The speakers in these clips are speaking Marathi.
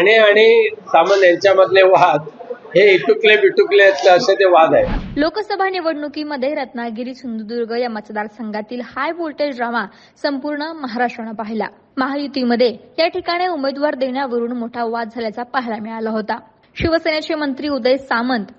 राणे आणि सामंत यांच्यामधले वाद हे इटुकले बिटुकले असे ते वाद आहेत. लोकसभा निवडणुकीमध्ये रत्नागिरी सिंधुदुर्ग या मतदारसंघातील हाय व्होल्टेज ड्रामा संपूर्ण महाराष्ट्रानं पाहिला. महायुतीमध्ये या ठिकाणी उमेदवार देण्यावरून मोठा वाद झाल्याचा पाहायला मिळाला होता. शिवसेनेचे मंत्री उदय सामंत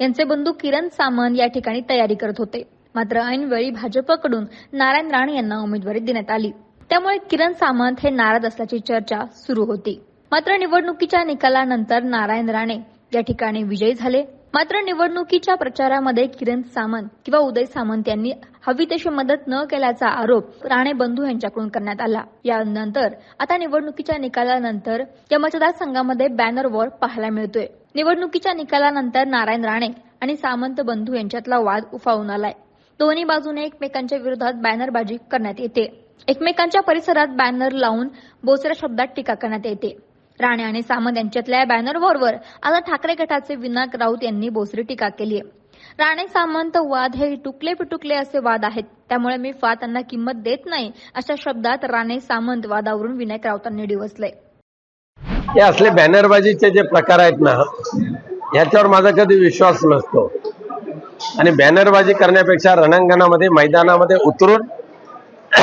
यांचे बंधू किरण सामंत या ठिकाणी तयारी करत होते. मात्र ऐनवेळी भाजपकडून नारायण राणे यांना उमेदवारी देण्यात आली. त्यामुळे किरण सामंत हे नाराज असल्याची चर्चा सुरू होती. मात्र निवडणुकीच्या निकालानंतर नारायण राणे या ठिकाणी विजयी झाले. मात्र निवडणुकीच्या प्रचारामध्ये किरण सामंत किंवा उदय सामंत यांनी हवी तशी मदत न केल्याचा आरोप राणे बंधू यांच्याकडून करण्यात आला. यानंतर आता निवडणुकीच्या निकालानंतर या मतदारसंघामध्ये बॅनर वॉर पाहायला मिळतोय. निवडणुकीच्या निकालानंतर नारायण राणे आणि सामंत बंधू यांच्यातला वाद उफाळून आलाय. दोन्ही बाजूने एकमेकांच्या विरोधात बॅनरबाजी करण्यात येते. एकमेकांच्या परिसरात बॅनर लावून बोचऱ्या शब्दात टीका करण्यात येते. राणे आणि सामंत यांच्यातल्या बॅनर बॅनरवरवर आता ठाकरे गटाचे विनायक राऊत यांनी बोसरी टीका केली आहे. राणे सामंत वाद हे टुकले पिटुकले असे वाद आहेत. त्यामुळे मी फा त्यांना किंमत देत नाही अशा शब्दात राणे सामंत वादावरून विनायक राऊतांनी डिवसले. हे असले बॅनरबाजीचे जे प्रकार आहेत ना ह्याच्यावर माझा कधी विश्वास नसतो. आणि बॅनरबाजी करण्यापेक्षा रणांगणामध्ये मैदानामध्ये उतरून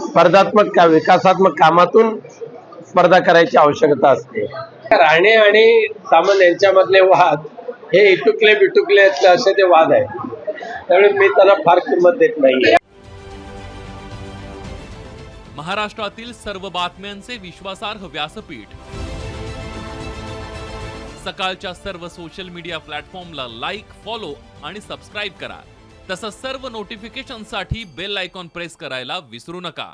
स्पर्धात्मक का विकासात्मक कामातून स्पर्धा करायची आवश्यकता असते. राणे आणि सामंत यांच्यामधले वाद हे इटुकले बिटुकले असे ते वाद आहेत. त्यामुळे मी त्याला फार किंमत देत नाही महाराष्ट्रातील सर्व बातम्यांचे विश्वासार्ह व्यासपीठ. सकाळच्या सर्व सोशल मीडिया प्लॅटफॉर्मला लाईक फॉलो आणि सबस्क्राईब करा. तसंच सर्व नोटिफिकेशनसाठी बेल आयकॉन प्रेस करायला विसरू नका.